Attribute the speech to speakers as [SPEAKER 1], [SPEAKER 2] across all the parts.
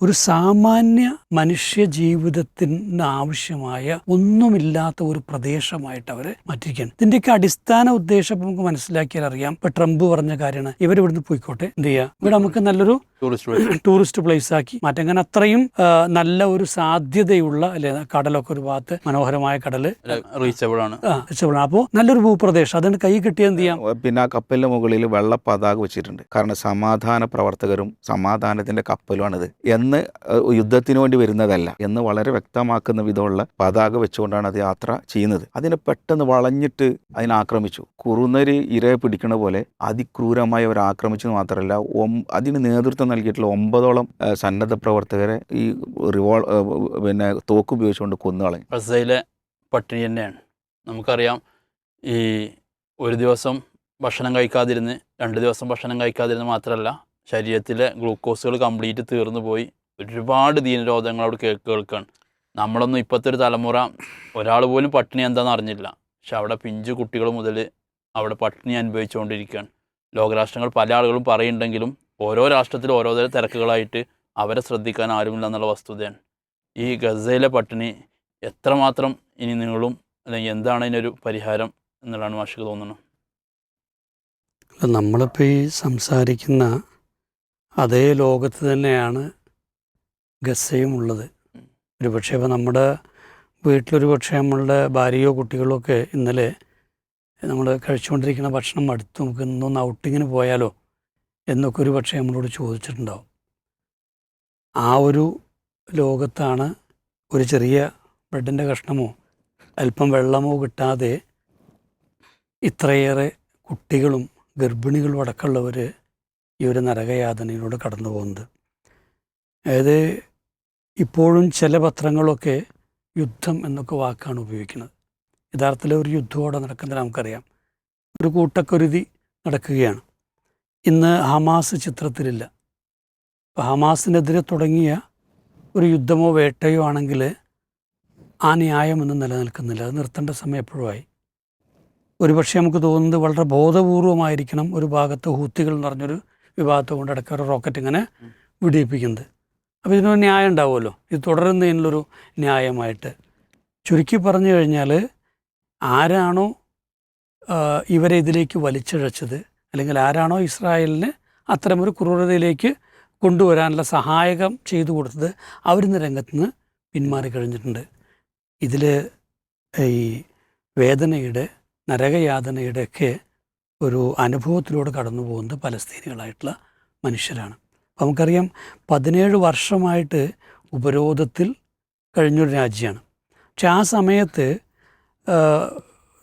[SPEAKER 1] ഒരു സാമാന്യ മനുഷ്യ ജീവിതത്തിന് ആവശ്യമായ ഒന്നുമില്ലാത്ത ഒരു പ്രദേശമായിട്ട് അവർ മാറ്റിരിക്കുകയാണ് ഇതിന്റെയൊക്കെ അടിസ്ഥാന ഉദ്ദേശം നമുക്ക് മനസ്സിലാക്കിയാൽ അറിയാം ഇപ്പൊ ട്രംപ് പറഞ്ഞ കാര്യമാണ് ഇവരിവിടുന്ന് പോയിക്കോട്ടെ എന്ത് ചെയ്യുക ഇവിടെ നമുക്ക് നല്ലൊരു
[SPEAKER 2] ടൂറിസ്റ്റ് പ്ലേസ്
[SPEAKER 1] ടൂറിസ്റ്റ് പ്ലേസ് ആക്കി മാറ്റി അങ്ങനെ അത്രയും നല്ല ഒരു സാധ്യതയുള്ള അല്ലെ കടലൊക്കെ ഒരു ഭാഗത്ത് മനോഹരമായ കടൽ.
[SPEAKER 2] റീച്ചബിൾ ആണ്.
[SPEAKER 1] റീച്ചബിൾ ആണ്. അപ്പോൾ നല്ലൊരു ഭൂപ്രദേശം. അതിന് കൈ കിട്ടിയ എന്ത് ചെയ്യാം?
[SPEAKER 3] പിന്നെ ആ കപ്പലിന്റെ മുകളിൽ വെള്ള പതാക വെച്ചിട്ടുണ്ട്. കാരണം സമാധാന പ്രവർത്തകരും സമാധാനത്തിന്റെ കപ്പലുമാണിത്. എന്ന് യുദ്ധത്തിന് വേണ്ടി വരുന്നതല്ല. എന്ന് വളരെ വ്യക്തമാക്കുന്ന വിധമുള്ള പതാക വെച്ചുകൊണ്ടാണ് അത് യാത്ര ചെയ്യുന്നത്. അതിനെ പെട്ടെന്ന് വളഞ്ഞിട്ട് അതിനെ ആക്രമിച്ചു. കുറുനരി ഇരയെ പിടിക്കുന്ന പോലെ അതിക്രൂരമായി അവർ ആക്രമിച്ചു മാത്രമല്ല അതിന് നേതൃത്വം നൽകിയിട്ടുള്ള ഒമ്പതോളം സന്നദ്ധ പ്രവർത്തകരെ ഈ റിവോൾ പിന്നെ തോക്ക് ഉപയോഗിച്ചുകൊണ്ട് കൊന്നുകളയും
[SPEAKER 2] ഗസയിലെ പട്ടിണി തന്നെയാണ്. നമുക്കറിയാം ഈ ഒരു ദിവസം ഭക്ഷണം കഴിക്കാതിരുന്ന് രണ്ട് ദിവസം ഭക്ഷണം കഴിക്കാതിരുന്ന് മാത്രമല്ല ശരീരത്തിലെ ഗ്ലൂക്കോസുകൾ കംപ്ലീറ്റ് തീർന്നു പോയി. ഒരുപാട് ദീനരോധങ്ങൾ അവിടെ കേൾക്ക് കേൾക്കുകയാണ് നമ്മളൊന്നും ഇപ്പോഴത്തെ ഒരു തലമുറ ഒരാൾ പോലും പട്ടിണി എന്താണെന്ന് അറിഞ്ഞില്ല. പക്ഷെ അവിടെ പിഞ്ചു കുട്ടികൾ മുതൽ അവിടെ പട്ടിണി അനുഭവിച്ചുകൊണ്ടിരിക്കുകയാണ്. ലോകരാഷ്ട്രങ്ങൾ പല ആളുകളും പറയുന്നുണ്ടെങ്കിലും ഓരോ രാഷ്ട്രത്തിലും ഓരോ തരം തിരക്കുകളായിട്ട് അവരെ ശ്രദ്ധിക്കാൻ ആരുമില്ല എന്നുള്ള വസ്തുതയാണ്. ഈ ഗസയിലെ പട്ടിണി എത്രമാത്രം ഇനി നിങ്ങളും അല്ലെങ്കിൽ എന്താണ് ഇതിനൊരു പരിഹാരം എന്നുള്ളതാണ് മാഷിക്ക് തോന്നുന്നത്.
[SPEAKER 1] നമ്മളിപ്പോൾ ഈ സംസാരിക്കുന്ന അതേ ലോകത്ത് തന്നെയാണ് ഗസയും ഉള്ളത്. ഒരു പക്ഷേ ഇപ്പോൾ നമ്മുടെ വീട്ടിലൊരു പക്ഷേ നമ്മളുടെ ഭാര്യയോ കുട്ടികളോ ഒക്കെ ഇന്നലെ നമ്മൾ കഴിച്ചുകൊണ്ടിരിക്കുന്ന ഭക്ഷണം അടുത്ത് നമുക്ക് ഇന്നൊന്ന് ഔട്ടിങ്ങിന് പോയാലോ? എന്നൊക്കെ ഒരു പക്ഷേ നമ്മളോട് ചോദിച്ചിട്ടുണ്ടാവും. ആ ഒരു ലോകത്താണ് ഒരു ചെറിയ ബ്രെഡിന്റെ കഷ്ണമോ അല്പം വെള്ളമോ കിട്ടാതെ ഇത്രയേറെ കുട്ടികളും ഗർഭിണികളും അടക്കമുള്ളവർ ഈ ഒരു നരകയാതനയിലൂടെ കടന്നു പോകുന്നത്. അതായത് ഇപ്പോഴും ചില പത്രങ്ങളൊക്കെ യുദ്ധം എന്നൊക്കെ വാക്കാണ് ഉപയോഗിക്കുന്നത്. യഥാർത്ഥത്തിൽ ഒരു യുദ്ധമോടെ നടക്കുന്നത് നമുക്കറിയാം. ഒരു കൂട്ടക്കുരുതി നടക്കുകയാണ്. ഇന്ന് ഹമാസ് ചിത്രത്തിലില്ല. ഇപ്പോൾ ഹമാസിനെതിരെ തുടങ്ങിയ ഒരു യുദ്ധമോ വേട്ടയോ ആണെങ്കിൽ ആ ന്യായമൊന്നും നിലനിൽക്കുന്നില്ല. അത് നിർത്തേണ്ട സമയം എപ്പോഴുമായി. ഒരുപക്ഷെ നമുക്ക് തോന്നുന്നത് വളരെ ബോധപൂർവമായിരിക്കണം ഒരു ഭാഗത്ത് ഹൂത്തികൾ എന്ന് പറഞ്ഞൊരു വിഭാഗത്തെ കൊണ്ട് അടക്കം ഒരു റോക്കറ്റ് ഇങ്ങനെ വിടിയിപ്പിക്കുന്നത്. അപ്പോൾ ഇതിനൊരു ന്യായം ഉണ്ടാവുമല്ലോ. ഇത് തുടരുന്നതിനുള്ളൊരു ന്യായമായിട്ട്. ചുരുക്കി പറഞ്ഞു കഴിഞ്ഞാൽ ആരാണോ ഇവരെ ഇതിലേക്ക് വലിച്ചിഴച്ചത്? അല്ലെങ്കിൽ ആരാണോ ഇസ്രായേലിന് അത്തരമൊരു ക്രൂരതയിലേക്ക് കൊണ്ടുവരാനുള്ള സഹായകം ചെയ്തു കൊടുത്തത് അവരിന്ന് രംഗത്ത് നിന്ന് പിന്മാറി കഴിഞ്ഞിട്ടുണ്ട്. ഇതിൽ ഈ വേദനയുടെ നരകയാതനയുടെയൊക്കെ ഒരു അനുഭവത്തിലൂടെ കടന്നു പോകുന്നത് പലസ്തീനികളായിട്ടുള്ള മനുഷ്യരാണ്. അപ്പം നമുക്കറിയാം പതിനേഴ് വർഷമായിട്ട് ഉപരോധത്തിൽ കഴിഞ്ഞൊരു രാജ്യമാണ്. പക്ഷെ ആ സമയത്ത്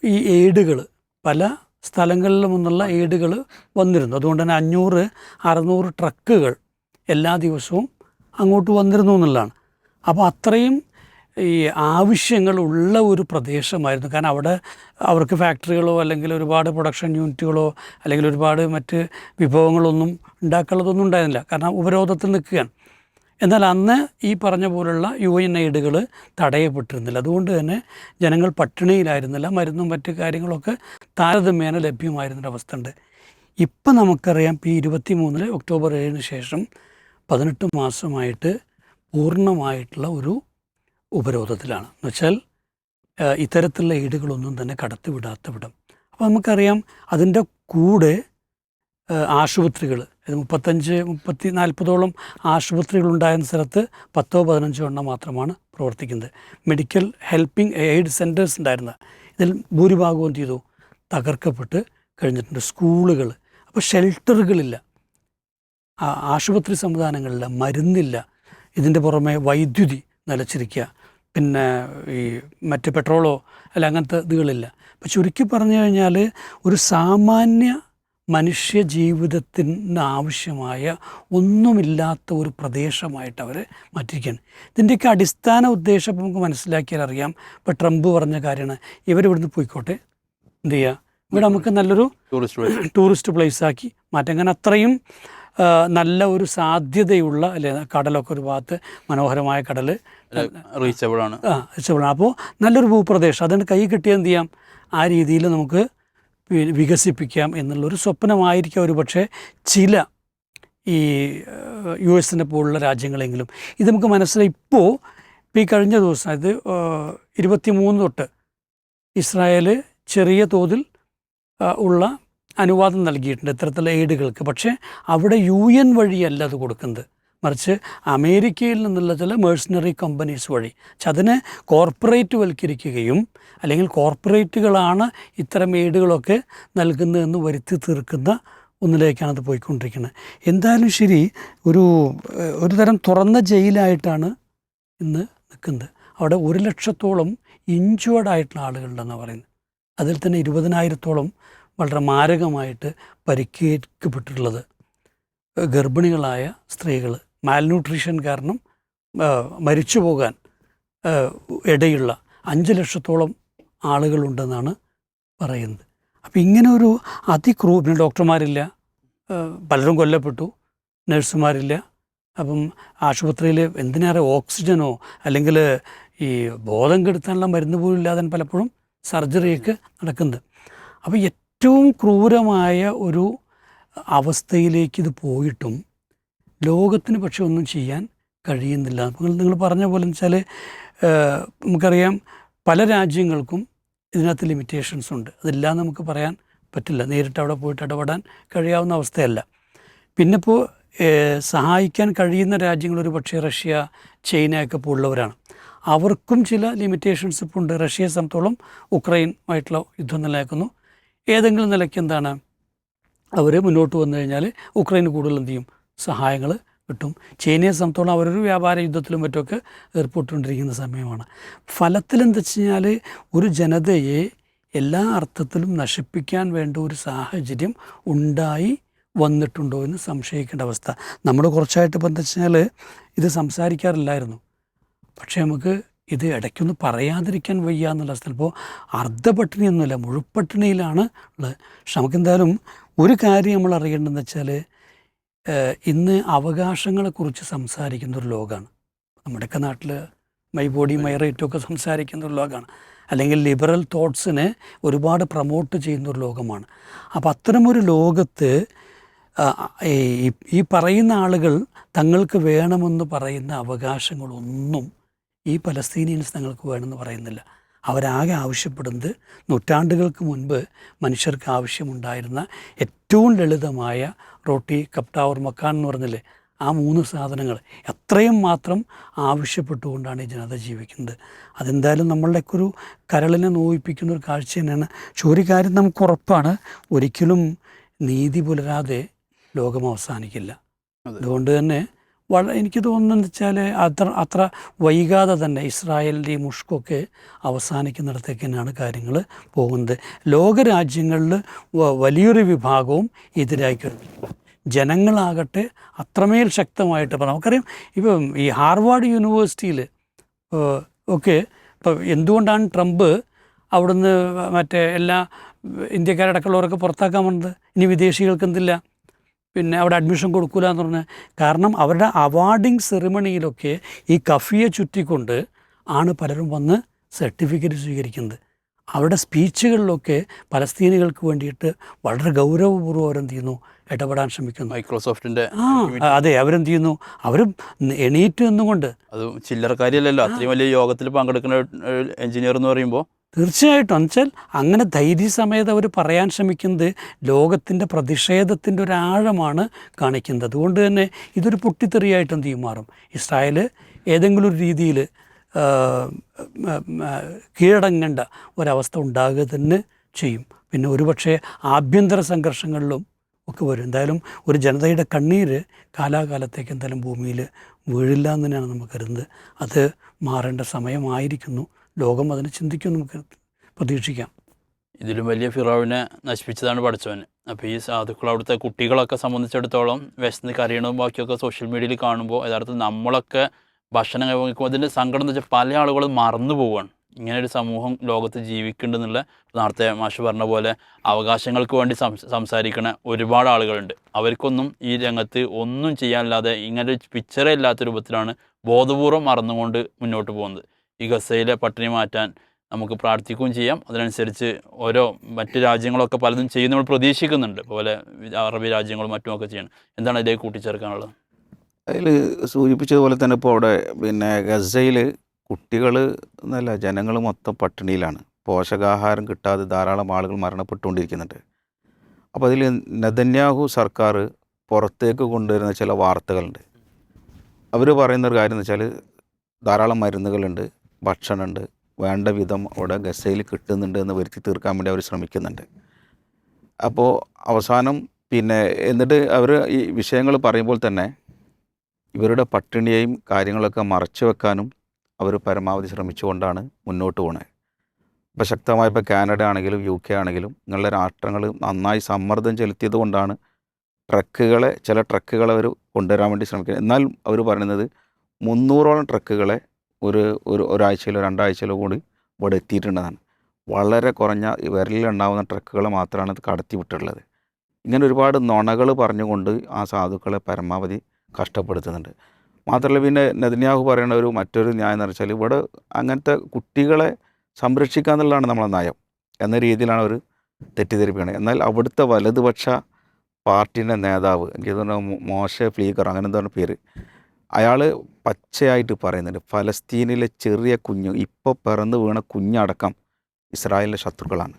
[SPEAKER 1] ഈ എയ്ഡുകൾ പല സ്ഥലങ്ങളിലും നിന്നുള്ള ഏടുകൾ വന്നിരുന്നു. അതുകൊണ്ട് തന്നെ അഞ്ഞൂറ് അറുന്നൂറ് ട്രക്കുകൾ എല്ലാ ദിവസവും അങ്ങോട്ട് വന്നിരുന്നു എന്നുള്ളതാണ്. അപ്പോൾ അത്രയും ഈ ആവശ്യങ്ങളുള്ള ഒരു പ്രദേശമായിരുന്നു. കാരണം അവിടെ അവർക്ക് ഫാക്ടറികളോ അല്ലെങ്കിൽ ഒരുപാട് പ്രൊഡക്ഷൻ യൂണിറ്റുകളോ അല്ലെങ്കിൽ ഒരുപാട് മറ്റ് വിഭവങ്ങളൊന്നും ഉണ്ടാക്കാനുള്ളതൊന്നും ഉണ്ടായിരുന്നില്ല. കാരണം ഉപരോധത്തിൽ നിൽക്കുകയാണ്. എന്നാൽ അന്ന് ഈ പറഞ്ഞ പോലുള്ള യു എൻ എയ്ഡുകൾ തടയപ്പെട്ടിരുന്നില്ല. അതുകൊണ്ട് തന്നെ ജനങ്ങൾ പട്ടിണിയിലായിരുന്നില്ല. മരുന്നും മറ്റു കാര്യങ്ങളൊക്കെ താരതമ്യേന ലഭ്യമായിരുന്നൊരവസ്ഥ ഉണ്ട്. ഇപ്പം നമുക്കറിയാം ഈ ഇരുപത്തി മൂന്നിൽ ഒക്ടോബർ ഏഴിന് ശേഷം പതിനെട്ട് മാസമായിട്ട് പൂർണമായിട്ടുള്ള ഒരു ഉപരോധത്തിലാണ്. എന്നുവെച്ചാൽ ഇത്തരത്തിലുള്ള ഈടുകളൊന്നും തന്നെ കടത്തിവിടാത്ത വിടം അപ്പോൾ നമുക്കറിയാം അതിന്റെ കൂടെ ആശുപത്രികൾ മുപ്പത്തഞ്ച് മുപ്പത്തി നാൽപ്പതോളം ആശുപത്രികൾ ഉണ്ടായിരുന്ന സ്ഥലത്ത് പത്തോ പതിനഞ്ചോ എണ്ണം മാത്രമാണ് പ്രവർത്തിക്കുന്നത്. മെഡിക്കൽ ഹെൽപ്പിംഗ് എയ്ഡ് സെന്റേഴ്സ് ഉണ്ടായിരുന്ന ഇതിൽ ഭൂരിഭാഗവും എന്ത് ചെയ്തു? തകർക്കപ്പെട്ട് കഴിഞ്ഞിട്ടുണ്ട്. സ്കൂളുകൾ അപ്പോൾ ഷെൽട്ടറുകളില്ല. ആശുപത്രി സംവിധാനങ്ങളില്ല മരുന്നില്ല. ഇതിന്റെ പുറമെ വൈദ്യുതി നിലച്ചിരിക്കുക. പിന്നെ ഈ മറ്റ് പെട്രോളോ അല്ല അങ്ങനത്തെ ഇതുകളില്ല. അപ്പം ചുരുക്കി പറഞ്ഞു കഴിഞ്ഞാൽ ഒരു സാമാന്യ മനുഷ്യ ജീവിതത്തിന് ആവശ്യമായ ഒന്നുമില്ലാത്ത ഒരു പ്രദേശമായിട്ട് അവർ മാറ്റിയിരിക്കുകയാണ്. ഇതിന്റെയൊക്കെ അടിസ്ഥാന ഉദ്ദേശം നമുക്ക് മനസ്സിലാക്കിയാൽ അറിയാം. ഇപ്പോൾ ട്രംപ് പറഞ്ഞ കാര്യമാണ്. ഇവരിവിടുന്ന് പോയിക്കോട്ടെ. എന്ത് ചെയ്യുക ഇവിടെ നമുക്ക് നല്ലൊരു
[SPEAKER 2] ടൂറിസ്റ്റ് പ്ലേസ്.
[SPEAKER 1] ആക്കി മാറ്റാം. കാരണം അത്രയും നല്ല ഒരു സാധ്യതയുള്ള അല്ലെ കടലൊക്കെ ഒരു ഭാഗത്ത് മനോഹരമായ കടൽ
[SPEAKER 2] റീച്ചബിൾ ആണ്.
[SPEAKER 1] ആ രക്ഷപ്പെടണം അപ്പോൾ നല്ലൊരു ഭൂപ്രദേശം. അതുകൊണ്ട് കൈ കിട്ടിയാൽ എന്ത് ചെയ്യാം? ആ രീതിയിൽ നമുക്ക് വികസിപ്പിക്കാം എന്നുള്ളൊരു സ്വപ്നമായിരിക്കാം ഒരു പക്ഷേ ചില ഈ യു എസിനെ പോലുള്ള രാജ്യങ്ങളെങ്കിലും. ഇത് നമുക്ക് മനസ്സിലായി. ഇപ്പോൾ ഇപ്പോൾ ഈ കഴിഞ്ഞ ദിവസം അത് ഇരുപത്തി മൂന്ന് തൊട്ട് ഇസ്രായേൽ ചെറിയ തോതിൽ ഉള്ള അനുവാദം നൽകിയിട്ടുണ്ട്. ഇത്തരത്തിലുള്ള എയ്ഡുകൾക്ക് പക്ഷേ അവിടെ യു എൻ വഴിയല്ല അത് കൊടുക്കുന്നത്. മറിച്ച് അമേരിക്കയിൽ നിന്നുള്ള ചില മേഴ്സണറി കമ്പനീസ് വഴി. പക്ഷെ അതിനെ കോർപ്പറേറ്റ് വൽക്കരിക്കുകയും അല്ലെങ്കിൽ കോർപ്പറേറ്റുകളാണ് ഇത്തരം എയ്ഡുകളൊക്കെ നൽകുന്നതെന്ന് വരുത്തി തീർക്കുന്ന ഒന്നിലേക്കാണ് അത് പോയിക്കൊണ്ടിരിക്കുന്നത്. എന്തായാലും ശരി ഒരു ഒരു തരം തുറന്ന ജയിലായിട്ടാണ് ഇന്ന് നിൽക്കുന്നത്. അവിടെ ഒരു ലക്ഷത്തോളം ഇഞ്ചുവേർഡ് ആയിട്ടുള്ള ആളുകളുണ്ടെന്നാണ് പറയുന്നത്. അതിൽ തന്നെ ഇരുപതിനായിരത്തോളം വളരെ മാരകമായിട്ട് പരിക്കേൽക്കപ്പെട്ടിട്ടുള്ളത് ഗർഭിണികളായ സ്ത്രീകൾ മാൽന്യൂട്രീഷൻ കാരണം മരിച്ചു പോകാൻ ഇടയുള്ള അഞ്ച് ലക്ഷത്തോളം ആളുകളുണ്ടെന്നാണ് പറയുന്നത്. അപ്പം ഇങ്ങനെ ഒരു അതിക്രൂ പിന്നെ ഡോക്ടർമാരില്ല പലരും കൊല്ലപ്പെട്ടു നഴ്സുമാരില്ല അപ്പം ആശുപത്രിയിൽ എന്തിനേറെ ഓക്സിജനോ അല്ലെങ്കിൽ ഈ ബോധം കെടുത്താനുള്ള മരുന്ന് പോലും ഇല്ലാതെ പലപ്പോഴും സർജറിയൊക്കെ നടക്കുന്നത്. അപ്പോൾ ഏറ്റവും ക്രൂരമായ ഒരു അവസ്ഥയിലേക്ക് ഇത് പോയിട്ടും ലോകത്തിന് പക്ഷെ ഒന്നും ചെയ്യാൻ കഴിയുന്നില്ല. അപ്പോൾ നിങ്ങൾ പറഞ്ഞ പോലെ വെച്ചാൽ നമുക്കറിയാം പല രാജ്യങ്ങൾക്കും ഇതിനകത്ത് ലിമിറ്റേഷൻസ് ഉണ്ട്. അതില്ലാന്ന് നമുക്ക് പറയാൻ പറ്റില്ല. നേരിട്ട് അവിടെ പോയിട്ട് ഇടപെടാൻ കഴിയാവുന്ന അവസ്ഥയല്ല. പിന്നെ ഇപ്പോൾ സഹായിക്കാൻ കഴിയുന്ന രാജ്യങ്ങൾ ഒരു പക്ഷേ റഷ്യ ചൈനയൊക്കെ പോലുള്ളവരാണ്. അവർക്കും ചില ലിമിറ്റേഷൻസ് ഇപ്പോൾ ഉണ്ട്. റഷ്യയെ സംബന്ധിച്ചോളം ഉക്രൈനുമായിട്ടുള്ള യുദ്ധം നിലനിൽക്കുന്നു. ഏതെങ്കിലും നിലയ്ക്ക് എന്താണ്? അവർ മുന്നോട്ട് വന്നു കഴിഞ്ഞാൽ ഉക്രൈന് കൂടുതൽ എന്ത് ചെയ്യും? സഹായങ്ങൾ കിട്ടും. ചൈനയെ സംബന്ധിച്ചോളം അവരൊരു വ്യാപാര യുദ്ധത്തിലും മറ്റുമൊക്കെ ഏർപ്പെട്ടുകൊണ്ടിരിക്കുന്ന സമയമാണ്. ഫലത്തിൽ എന്താ വെച്ച് കഴിഞ്ഞാൽ ഒരു ജനതയെ എല്ലാ അർത്ഥത്തിലും നശിപ്പിക്കാൻ വേണ്ട ഒരു സാഹചര്യം ഉണ്ടായി വന്നിട്ടുണ്ടോ എന്ന് സംശയിക്കേണ്ട അവസ്ഥ. നമ്മൾ കുറച്ചായിട്ട് ഇപ്പം എന്താ വെച്ച് ഇത് സംസാരിക്കാറില്ലായിരുന്നു. പക്ഷേ നമുക്ക് ഇത് ഇടയ്ക്കൊന്ന് പറയാതിരിക്കാൻ വയ്യ എന്നുള്ള ഇപ്പോൾ അർദ്ധപട്ടിണിയൊന്നുമില്ല മുഴുപ്പട്ടിണിയിലാണ് ഉള്ളത്. പക്ഷെ നമുക്കെന്തായാലും ഒരു കാര്യം നമ്മൾ അറിയേണ്ടതെന്ന് വെച്ചാൽ ഇന്ന് അവകാശങ്ങളെക്കുറിച്ച് സംസാരിക്കുന്ന ഒരു ലോകമാണ് നമ്മുടെയൊക്കെ നാട്ടിൽ മൈ ബോഡി മൈ റൈറ്റൊക്കെ സംസാരിക്കുന്ന ഒരു ലോകമാണ് അല്ലെങ്കിൽ ലിബറൽ തോട്ട്സിനെ ഒരുപാട് പ്രൊമോട്ട് ചെയ്യുന്ന ഒരു ലോകമാണ്. അപ്പോൾ അത്തരമൊരു ലോകത്ത് ഈ പറയുന്ന ആളുകൾ തങ്ങൾക്ക് വേണമെന്ന് പറയുന്ന അവകാശങ്ങളൊന്നും ഈ പലസ്തീനിയൻസ് തങ്ങൾക്ക് വേണമെന്ന് പറയുന്നില്ല. അവരാകെ ആവശ്യപ്പെടുന്നത് നൂറ്റാണ്ടുകൾക്ക് മുൻപ് മനുഷ്യർക്ക് ആവശ്യമുണ്ടായിരുന്ന ഏറ്റവും ലളിതമായ റോട്ടി കപ്താവർ മക്കാൻ എന്ന് പറഞ്ഞില്ലേ ആ മൂന്ന് സാധനങ്ങൾ എത്രയും മാത്രം ആവശ്യപ്പെട്ടുകൊണ്ടാണ് ഈ ജനത ജീവിക്കുന്നത്. അതെന്തായാലും നമ്മളുടെയൊക്കെ ഒരു കരളിനെ നോയിപ്പിക്കുന്ന ഒരു കാഴ്ച തന്നെയാണ്. പക്ഷെ ഒരു കാര്യം നമുക്ക് ഉറപ്പാണ് ഒരിക്കലും നീതി പുലരാതെ ലോകം അവസാനിക്കില്ല. അതുകൊണ്ട് തന്നെ വള എനിക്ക് തോന്നുന്നത് വെച്ചാൽ അത്ര അത്ര വൈകാതെ തന്നെ ഇസ്രായേലിന്റെ ഈ മുഷ്കൊക്കെ അവസാനിക്കുന്നിടത്തേക്ക് തന്നെയാണ് കാര്യങ്ങൾ പോകുന്നത്. ലോകരാജ്യങ്ങളിൽ വലിയൊരു വിഭാഗവും എതിരായി ജനങ്ങളാകട്ടെ അത്രമേൽ ശക്തമായിട്ട് ഇപ്പം നമുക്കറിയാം ഇപ്പം ഈ ഹാർവാർഡ് യൂണിവേഴ്സിറ്റിയിൽ ഒക്കെ ഇപ്പം എന്തുകൊണ്ടാണ് ട്രംപ് അവിടുന്ന് മറ്റേ എല്ലാ ഇന്ത്യക്കാരടക്കമുള്ളവരൊക്കെ പുറത്താക്കാൻ വന്നത്? ഇനി വിദേശികൾക്ക് എന്തില്ല? പിന്നെ അവിടെ അഡ്മിഷൻ കൊടുക്കില്ല എന്ന് പറഞ്ഞാൽ കാരണം അവരുടെ അവാർഡിങ് സെറിമണിയിലൊക്കെ ഈ കഫിയെ ചുറ്റിക്കൊണ്ട് ആണ് പലരും വന്ന് സർട്ടിഫിക്കറ്റ് സ്വീകരിക്കുന്നത്. അവരുടെ സ്പീച്ചുകളിലൊക്കെ പലസ്തീനികൾക്ക് വേണ്ടിയിട്ട് വളരെ ഗൗരവപൂർവം അവരെന്ത് ചെയ്യുന്നു? ഇടപെടാൻ ശ്രമിക്കുന്നു.
[SPEAKER 2] മൈക്രോസോഫ്റ്റിന്റെ
[SPEAKER 1] ആ അതെ അവരെന്ത് ചെയ്യുന്നു? അവർ എണീറ്റ് നിന്നുകൊണ്ട്.
[SPEAKER 2] അത് ചില്ലറ കാര്യമല്ലല്ലോ അത്രയും വലിയ യോഗത്തിൽ പങ്കെടുക്കുന്ന എഞ്ചിനീയർ എന്ന് പറയുമ്പോൾ
[SPEAKER 1] തീർച്ചയായിട്ടും. എന്നുവെച്ചാൽ അങ്ങനെ ധൈര്യസമേതം അവർ പറയാൻ ശ്രമിക്കുന്നത് ലോകത്തിന്റെ പ്രതിഷേധത്തിന്റെ ഒരു ആഴമാണ് കാണിക്കുന്നത്. അതുകൊണ്ട് തന്നെ ഇതൊരു പൊട്ടിത്തെറിയായിട്ടും എന്ത് ചെയ്യും? മാറും. ഇസ്രായേൽ ഏതെങ്കിലും ഒരു രീതിയിൽ കീഴടങ്ങേണ്ട ഒരവസ്ഥ ഉണ്ടാകുക തന്നെ ചെയ്യും. പിന്നെ ഒരുപക്ഷെ ആഭ്യന്തര സംഘർഷങ്ങളിലും ഒക്കെ വരും. എന്തായാലും ഒരു ജനതയുടെ കണ്ണീര് കാലാകാലത്തേക്ക് എന്തായാലും ഭൂമിയിൽ വീഴില്ല എന്ന് തന്നെയാണ് നമുക്ക് കരുതുന്നത്. അത് മാറേണ്ട സമയമായിരിക്കുന്നു. ലോകം അതിനെ ചിന്തിക്കും നമുക്ക് പ്രതീക്ഷിക്കാം.
[SPEAKER 2] ഇതിലും വലിയ ഫിറോവിനെ നശിപ്പിച്ചതാണ് പഠിച്ചവൻ അപ്പോൾ ഈ സാധുക്കൾ അവിടുത്തെ കുട്ടികളൊക്കെ സംബന്ധിച്ചിടത്തോളം വിശന്ന് കരയണതും ബാക്കിയൊക്കെ സോഷ്യൽ മീഡിയയിൽ കാണുമ്പോൾ യഥാർത്ഥത്തിൽ നമ്മളൊക്കെ ഭക്ഷണം കഴിക്കുമ്പോൾ അതിന്റെ സങ്കടം എന്ന് വെച്ചാൽ പല ആളുകളും മറന്നു പോവുകയാണ്. ഇങ്ങനെ ഒരു സമൂഹം ലോകത്ത് ജീവിക്കുന്നുണ്ടെന്നുള്ള നേരത്തെ മാഷ് പറഞ്ഞ പോലെ അവകാശങ്ങൾക്ക് വേണ്ടി സംസാരിക്കുന്ന ഒരുപാട് ആളുകളുണ്ട്. അവർക്കൊന്നും ഈ രംഗത്ത് ഒന്നും ചെയ്യാനില്ലാതെ ഇങ്ങനെ ഒരു പിക്ചറേ ഇല്ലാത്ത രൂപത്തിലാണ് ബോധപൂർവം മറന്നുകൊണ്ട് മുന്നോട്ട് പോകുന്നത്. ഈ ഗസയിലെ പട്ടിണി മാറ്റാൻ നമുക്ക് പ്രാർത്ഥിക്കുകയും ചെയ്യാം. അതിനനുസരിച്ച് ഓരോ മറ്റ് രാജ്യങ്ങളൊക്കെ പലതും ചെയ്യുന്ന നമ്മൾ പ്രതീക്ഷിക്കുന്നുണ്ട്. പോലെ അറബി രാജ്യങ്ങളും മറ്റുമൊക്കെ ചെയ്യണം. എന്താണ് ഇതിലേക്ക് കൂട്ടിച്ചേർക്കാനുള്ളത്?
[SPEAKER 3] അതിൽ സൂചിപ്പിച്ചതുപോലെ തന്നെ ഇപ്പോൾ അവിടെ പിന്നെ ഗസയിൽ കുട്ടികൾ എന്നല്ല ജനങ്ങൾ മൊത്തം പട്ടിണിയിലാണ്. പോഷകാഹാരം കിട്ടാതെ ധാരാളം ആളുകൾ മരണപ്പെട്ടുകൊണ്ടിരിക്കുന്നുണ്ട്. അപ്പോൾ അതിൽ നെതന്യാഹു സർക്കാർ പുറത്തേക്ക് കൊണ്ടുവരുന്ന ചില വാർത്തകളുണ്ട്. അവർ പറയുന്ന ഒരു കാര്യം എന്ന് വെച്ചാൽ ധാരാളം മരുന്നുകളുണ്ട്. ഭക്ഷണമുണ്ട്. വേണ്ട വിധം അവിടെ ഗസയിൽ കിട്ടുന്നുണ്ട് എന്ന് വരുത്തി തീർക്കാൻ വേണ്ടി അവർ ശ്രമിക്കുന്നുണ്ട്. അപ്പോൾ അവസാനം പിന്നെ എന്നിട്ട് അവർ ഈ വിഷയങ്ങൾ പറയുമ്പോൾ തന്നെ ഇവരുടെ പട്ടിണിയെയും കാര്യങ്ങളൊക്കെ മറച്ചു വെക്കാനും അവർ പരമാവധി ശ്രമിച്ചുകൊണ്ടാണ് മുന്നോട്ട് പോകുന്നത് ഇപ്പോൾ ശക്തമായ ഇപ്പോൾ കാനഡ ആണെങ്കിലും യു കെ ആണെങ്കിലും ഇങ്ങനെയുള്ള രാഷ്ട്രങ്ങൾ നന്നായി സമ്മർദ്ദം ചെലുത്തിയത് കൊണ്ടാണ് ട്രക്കുകളെ ചില ട്രക്കുകളെ അവർ കൊണ്ടുവരാൻ വേണ്ടി ശ്രമിക്കുന്നത്. എന്നാൽ അവർ പറയുന്നത് മുന്നൂറോളം ട്രക്കുകളെ ഒരു ഒരു ഒരാഴ്ചയിലോ രണ്ടാഴ്ചയിലോ കൂടി ഇവിടെ എത്തിയിട്ടുണ്ടെന്നാണ് വളരെ കുറഞ്ഞ വിരലിലുണ്ടാവുന്ന ട്രക്കുകൾ മാത്രമാണ് ഇത് കടത്തി വിട്ടുള്ളത് ഇങ്ങനെ ഒരുപാട് നുണകൾ പറഞ്ഞുകൊണ്ട് ആ സാധുക്കളെ പരമാവധി കഷ്ടപ്പെടുത്തുന്നുണ്ട്. മാത്രമല്ല പിന്നെ നദിന്യാഹു പറയുന്ന ഒരു മറ്റൊരു ന്യായം എന്ന് വെച്ചാൽ ഇവിടെ അങ്ങനത്തെ കുട്ടികളെ സംരക്ഷിക്കുക എന്നുള്ളതാണ് നമ്മളെ നയം എന്ന രീതിയിലാണ് അവർ തെറ്റിദ്ധരിപ്പിക്കുന്നത് എന്നാൽ അവിടുത്തെ വലതുപക്ഷ പാർട്ടിന്റെ നേതാവ് എനിക്ക് തോന്നുന്നു മോശ ഫ്ലീക്കർ അങ്ങനെ എന്താണ് പേര് അയാൾ പച്ചയായിട്ട് പറയുന്നുണ്ട്. ഫലസ്തീനിലെ ചെറിയ കുഞ്ഞു ഇപ്പോൾ പിറന്നു വീണ കുഞ്ഞടക്കം ഇസ്രായേലിലെ ശത്രുക്കളാണ്.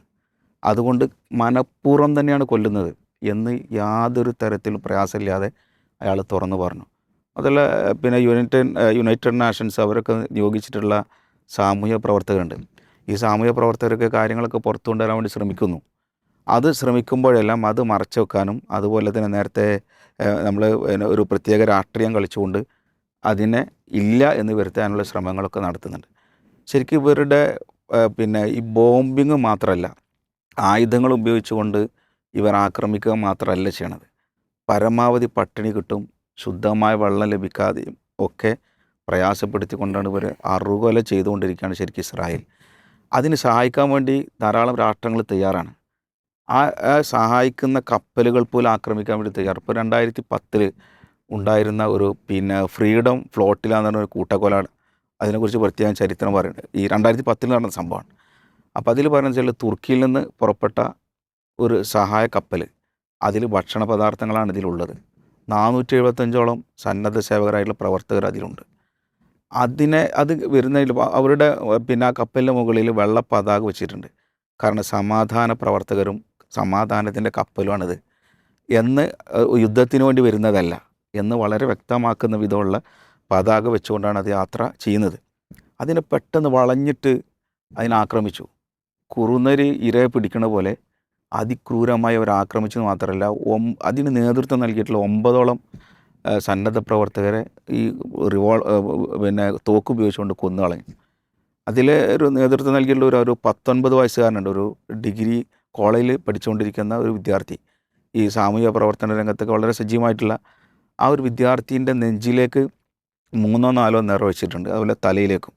[SPEAKER 3] അതുകൊണ്ട് മനഃപൂർവം തന്നെയാണ് കൊല്ലുന്നത് എന്ന് യാതൊരു തരത്തിലും പ്രയാസമില്ലാതെ അയാൾ തുറന്നു പറഞ്ഞു. അതല്ല പിന്നെ യുണൈറ്റഡ് യുണൈറ്റഡ് നാഷൻസ് അവരൊക്കെ നിയോഗിച്ചിട്ടുള്ള സാമൂഹ്യ പ്രവർത്തകരുണ്ട്. ഈ സാമൂഹ്യ പ്രവർത്തകരൊക്കെ കാര്യങ്ങളൊക്കെ പുറത്തു കൊണ്ടുവരാൻ വേണ്ടി ശ്രമിക്കുന്നു. അത് ശ്രമിക്കുമ്പോഴെല്ലാം അത് മറച്ചു വെക്കാനും അതുപോലെ തന്നെ നേരത്തെ നമ്മൾ ഒരു പ്രത്യേക രാഷ്ട്രീയം കളിച്ചുകൊണ്ട് അതിനെ ഇല്ല എന്ന് വരുത്താനുള്ള ശ്രമങ്ങളൊക്കെ നടത്തുന്നുണ്ട്. ശരിക്കും ഇവരുടെ പിന്നെ ഈ ബോംബിങ് മാത്രമല്ല ആയുധങ്ങൾ ഉപയോഗിച്ചുകൊണ്ട് ഇവർ ആക്രമിക്കുക മാത്രമല്ല ചെയ്യണത്. പരമാവധി പട്ടിണി കിട്ടും ശുദ്ധമായ വെള്ളം ലഭിക്കാതെയും ഒക്കെ പ്രയാസപ്പെടുത്തിക്കൊണ്ടാണ് ഇവർ അറുകൊല ചെയ്തുകൊണ്ടിരിക്കുകയാണ് ശരിക്കും ഇസ്രായേൽ. അതിന് സഹായിക്കാൻ വേണ്ടി ധാരാളം രാഷ്ട്രങ്ങൾ തയ്യാറാണ്. ആ സഹായിക്കുന്ന കപ്പലുകൾ പോലും ആക്രമിക്കാൻ വേണ്ടി തയ്യാറ്. ഇപ്പോൾ രണ്ടായിരത്തി പത്തിൽ ഉണ്ടായിരുന്ന ഒരു പിന്നെ ഫ്രീഡം ഫ്ലോട്ടിലാന്ന് പറഞ്ഞ ഒരു കൂട്ടക്കൊലാണ് അതിനെക്കുറിച്ച് പ്രത്യേകം ചരിത്രം പറയുന്നത് ഈ രണ്ടായിരത്തി പത്തിൽ നടന്ന സംഭവമാണ്. അപ്പോൾ അതിൽ പറയുന്നത് വെച്ചാൽ തുർക്കിയിൽ നിന്ന് പുറപ്പെട്ട ഒരു സഹായ കപ്പൽ അതിൽ ഭക്ഷണ പദാർത്ഥങ്ങളാണ് ഇതിലുള്ളത്. നാനൂറ്റി എഴുപത്തഞ്ചോളം സന്നദ്ധ സേവകരായിട്ടുള്ള പ്രവർത്തകർ അതിലുണ്ട്. അതിനെ അത് വരുന്നതിൽ അവരുടെ പിന്നെ ആ കപ്പലിന്റെ മുകളിൽ വെള്ള പതാക വെച്ചിട്ടുണ്ട്. കാരണം സമാധാന പ്രവർത്തകരും സമാധാനത്തിന്റെ കപ്പലുമാണിത്. എന്ന് യുദ്ധത്തിന് വേണ്ടി വരുന്നതല്ല. എന്ന് വളരെ വ്യക്തമാക്കുന്ന വിധമുള്ള പതാക വെച്ചുകൊണ്ടാണ് അത് യാത്ര ചെയ്യുന്നത്. അതിനെ പെട്ടെന്ന് വളഞ്ഞിട്ട് അതിനാക്രമിച്ചു കുറുനരി ഇരയെ പിടിക്കണ പോലെ അതിക്രൂരമായി അവർ ആക്രമിച്ചത് മാത്രമല്ല ഒം അതിന് നേതൃത്വം നൽകിയിട്ടുള്ള ഒമ്പതോളം സന്നദ്ധ പ്രവർത്തകരെ ഈ റിവോൾ പിന്നെ തോക്ക് ഉപയോഗിച്ചുകൊണ്ട് കൊന്നു കളഞ്ഞു. അതിൽ ഒരു നേതൃത്വം നൽകിയിട്ടുള്ള ഒരു ഒരു പത്തൊൻപത് വയസ്സുകാരനുണ്ട്. ഒരു ഡിഗ്രി കോളേജിൽ പഠിച്ചുകൊണ്ടിരിക്കുന്ന ഒരു വിദ്യാർത്ഥി. ഈ സാമൂഹിക പ്രവർത്തന രംഗത്തൊക്കെ വളരെ സജീവമായിട്ടുള്ള ആ ഒരു വിദ്യാർത്ഥീന്റെ നെഞ്ചിലേക്ക് മൂന്നോ നാലോ നിറ വെച്ചിട്ടുണ്ട് അതുപോലെ തലയിലേക്കും.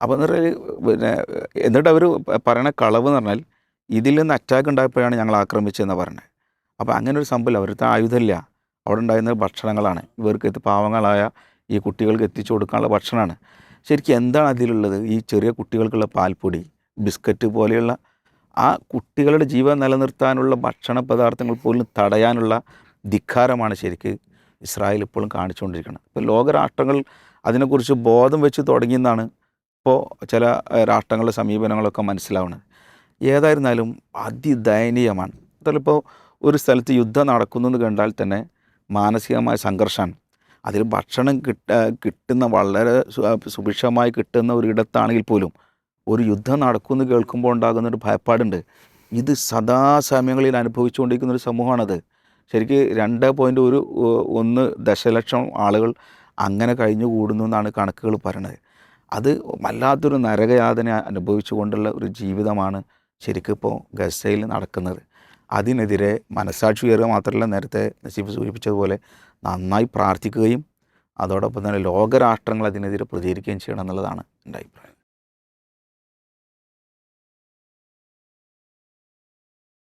[SPEAKER 3] അപ്പോൾ എന്ന് പറഞ്ഞാൽ പിന്നെ എന്നിട്ട് അവർ പറയണ കളവ് എന്ന് പറഞ്ഞാൽ ഇതിൽ നിന്ന് അറ്റാക്ക് ഉണ്ടായപ്പോഴാണ് ഞങ്ങൾ ആക്രമിച്ചതെന്ന് പറഞ്ഞത് അപ്പോൾ അങ്ങനെ ഒരു സംഭവമില്ല അവരുടെ ആയുധമില്ല. അവിടെ ഉണ്ടായിരുന്ന ഭക്ഷണങ്ങളാണ്. ഇവർക്ക് എത്തി പാവങ്ങളായ ഈ കുട്ടികൾക്ക് എത്തിച്ചു കൊടുക്കാനുള്ള ഭക്ഷണമാണ്. ശരിക്കും എന്താണ് അതിലുള്ളത്? ഈ ചെറിയ കുട്ടികൾക്കുള്ള പാൽപ്പൊടി ബിസ്ക്കറ്റ് പോലെയുള്ള ആ കുട്ടികളുടെ ജീവൻ നിലനിർത്താനുള്ള ഭക്ഷണ പദാർത്ഥങ്ങൾ പോലും തടയാനുള്ള ധിക്കാരമാണ് ശരിക്ക് ഇസ്രായേൽ ഇപ്പോഴും കാണിച്ചുകൊണ്ടിരിക്കുന്നത് ഇപ്പോൾ ലോകരാഷ്ട്രങ്ങൾ അതിനെക്കുറിച്ച് ബോധം വെച്ച് തുടങ്ങിയെന്നാണ് ഇപ്പോൾ ചില രാഷ്ട്രങ്ങളുടെ സമീപനങ്ങളൊക്കെ മനസ്സിലാവുന്നത്. ഏതായിരുന്നാലും അതിദയനീയമാണ്. അതിലിപ്പോൾ ഒരു സ്ഥലത്ത് യുദ്ധം നടക്കുന്നു എന്ന് കണ്ടാൽ തന്നെ മാനസികമായ സംഘർഷമാണ്. അതിൽ ഭക്ഷണം കിട്ട കിട്ടുന്ന വളരെ സുഭിക്ഷമായി കിട്ടുന്ന ഒരു ഇടത്താണെങ്കിൽ പോലും ഒരു യുദ്ധം നടക്കുമെന്ന് കേൾക്കുമ്പോൾ ഉണ്ടാകുന്ന ഒരു ഭയപ്പാടുണ്ട്. ഇത് സദാസമയങ്ങളിൽ അനുഭവിച്ചുകൊണ്ടിരിക്കുന്ന ഒരു സമൂഹമാണത്. ശരിക്ക് രണ്ട് പോയിന്റ് ഒരു ഒന്ന് ദശലക്ഷം ആളുകൾ അങ്ങനെ കഴിഞ്ഞു കൂടുന്നു എന്നാണ് കണക്കുകൾ പറയുന്നത് അത് വല്ലാത്തൊരു നരകയാതന അനുഭവിച്ചുകൊണ്ടുള്ള ഒരു ജീവിതമാണ് ശരിക്കിപ്പോൾ ഗസയിൽ നടക്കുന്നത്. അതിനെതിരെ മനസ്സാക്ഷി ഉയരുക മാത്രമല്ല നേരത്തെ നസീഫ് സൂചിപ്പിച്ചതുപോലെ നന്നായി പ്രാർത്ഥിക്കുകയും അതോടൊപ്പം തന്നെ ലോകരാഷ്ട്രങ്ങൾ അതിനെതിരെ പ്രതികരിക്കുകയും ചെയ്യണം എന്നുള്ളതാണ് എന്റെ അഭിപ്രായം.